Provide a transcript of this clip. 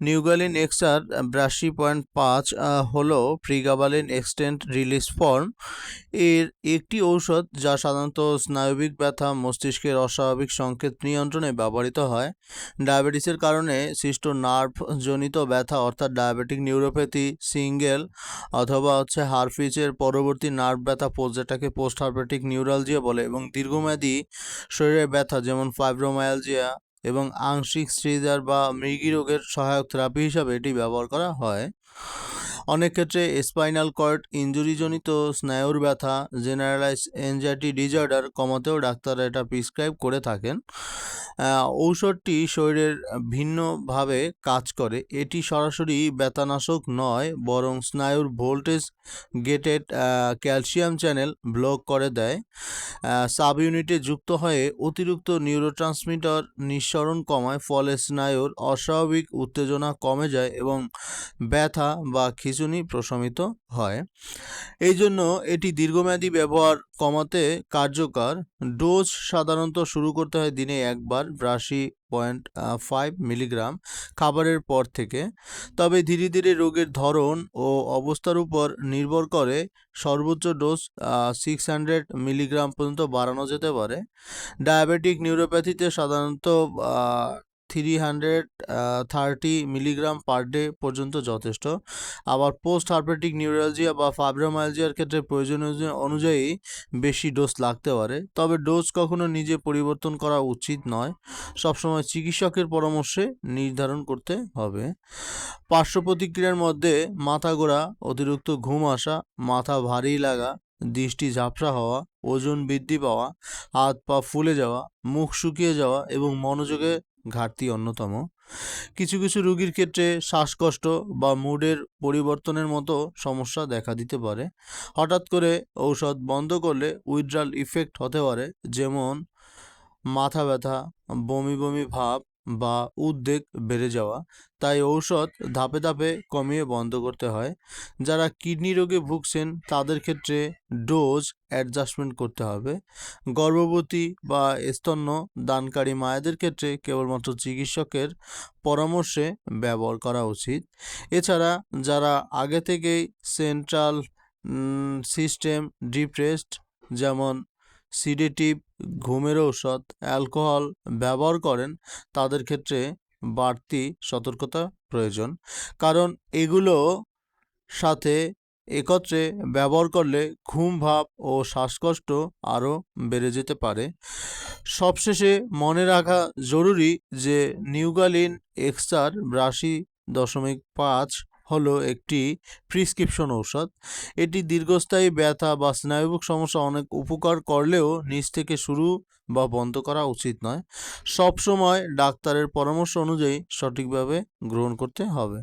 নিউগালিন XR বিরাশি point পাঁচ হলো ফ্রিগাবালিন এক্সটেন্ট রিলিজ ফর্ম। এর একটি ঔষধ যা সাধারণত স্নায়বিক ব্যথা, মস্তিষ্কের অস্বাভাবিক সংকেত নিয়ন্ত্রণে ব্যবহৃত হয়। ডায়াবেটিসের কারণে সৃষ্ট নার্ভজনিত ব্যথা, অর্থাৎ ডায়াবেটিক নিউরোপ্যাথি, সিঙ্গেল অথবা হচ্ছে হারফিচের পরবর্তী নার্ভ ব্যথা পোস্ট যেটাকে পোস্ট হারপেটিক নিউরালজিয়া বলে এবং দীর্ঘমেয়াদী শরীরের ব্যথা, যেমন ফাইব্রোমায়ালজিয়া এবং আংশিক সিজার বা মৃগী রোগের সহায়ক থেরাপি হিসাবে এটি ব্যবহার করা হয়। অনেক ক্ষেত্রে স্পাইনাল কর্ড ইঞ্জুরিজনিত স্নায়ুর ব্যথা জেনারেলাইজ এনজাইটি ডিজঅর্ডার কমাতেও ডাক্তাররা এটা প্রিসক্রাইব করে থাকেন। ঔষধটি শরীরের ভিন্নভাবে কাজ করে। এটি সরাসরি ব্যথানাশক নয়, বরং স্নায়ুর voltage gated calcium channel block করে দেয়। সাব ইউনিটে যুক্ত হয়ে অতিরিক্ত নিউরোট্রান্সমিটার নিঃসরণ কমায়, ফলে স্নায়ুর অস্বাভাবিক উত্তেজনা কমে যায় এবং ব্যথা বা খিঁচুনি প্রশমিত হয়। এই জন্য এটি দীর্ঘমেয়াদী ব্যবহার কমাতে কার্যকর। ডোজ সাধারণত শুরু করতে হয় দিনে একবার ব্রাশি পয়েন্ট ফাইভ মিলিগ্রাম খাবারের পর থেকে। তবে ধীরে ধীরে রোগের ধরন ও অবস্থার উপর নির্ভর করে সর্বোচ্চ ডোজ সিক্স হান্ড্রেড মিলিগ্রাম পর্যন্ত বাড়ানো যেতে পারে। ডায়াবেটিক নিউরোপ্যাথিতে সাধারণত three hundred thirty milligram per day পর্যন্ত যথেষ্ট। আবার পোস্ট হার্পেটিক নিউরালজিয়া বা ফাইব্রোমায়ালজিয়ার ক্ষেত্রে প্রয়োজনীয় অনুযায়ী বেশি ডোজ লাগতে পারে, তবে ডোজ কখনো নিজে পরিবর্তন করা উচিত নয়। সবসময় চিকিৎসকের পরামর্শে নির্ধারণ করতে হবে। পার্শ্ব প্রতিক্রিয়ার মধ্যে মাথা ঘোরা, অতিরিক্ত ঘুম আসা, মাথা ভারী লাগা দৃষ্টি ঝাপসা হওয়া, ওজন বৃদ্ধি পাওয়া, হাত পা ফুলে যাওয়া, মুখ শুকিয়ে যাওয়া এবং মনোযোগে ঘাটতি অন্যতম। কিছু কিছু রোগীর ক্ষেত্রে শ্বাসকষ্ট বা মুডের পরিবর্তনের মতো সমস্যা দেখা দিতে পারে। হঠাৎ করে ঔষধ বন্ধ করলে উইড্রাল ইফেক্ট হতে পারে, যেমন মাথা ব্যথা, বমি বমি ভাব বা উদ্বেগ বেড়ে যাওয়া। তাই ঔষধ ধাপে ধাপে কমিয়ে বন্ধ করতে হয়। যারা কিডনি রোগে ভুগছেন, তাদের ক্ষেত্রে ডোজ অ্যাডজাস্টমেন্ট করতে হবে। গর্ভবতী বা স্তন্য দানকারী মায়েদের ক্ষেত্রে কেবলমাত্র চিকিৎসকের পরামর্শে ব্যবহার করা উচিত। এছাড়া যারা আগে থেকেই সেন্ট্রাল সিস্টেম ডিপ্রেসড, যেমন সিডেটিভ ঘুমের ঔষধ অ্যালকোহল ব্যবহার করেন, তাদের ক্ষেত্রে বাড়তি সতর্কতা প্রয়োজন। কারণ এগুলো সাথে একত্রে ব্যবহার করলে ঘুম ভাব ও শ্বাসকষ্ট আরও বেড়ে যেতে পারে। সবশেষে মনে রাখা জরুরি যে নিউগালিন এক্সটার ব্রাশি দশমিক পাঁচ হলো একটি প্রিসক্রিপশন ঔষধ। এটি দীর্ঘস্থায়ী ব্যথা বা স্নায়ুবিক সমস্যা অনেক উপকার করলেও নিজ থেকে শুরু বা বন্ধ করা উচিত নয়। সবসময় ডাক্তারের পরামর্শ অনুযায়ী সঠিকভাবে গ্রহণ করতে হবে।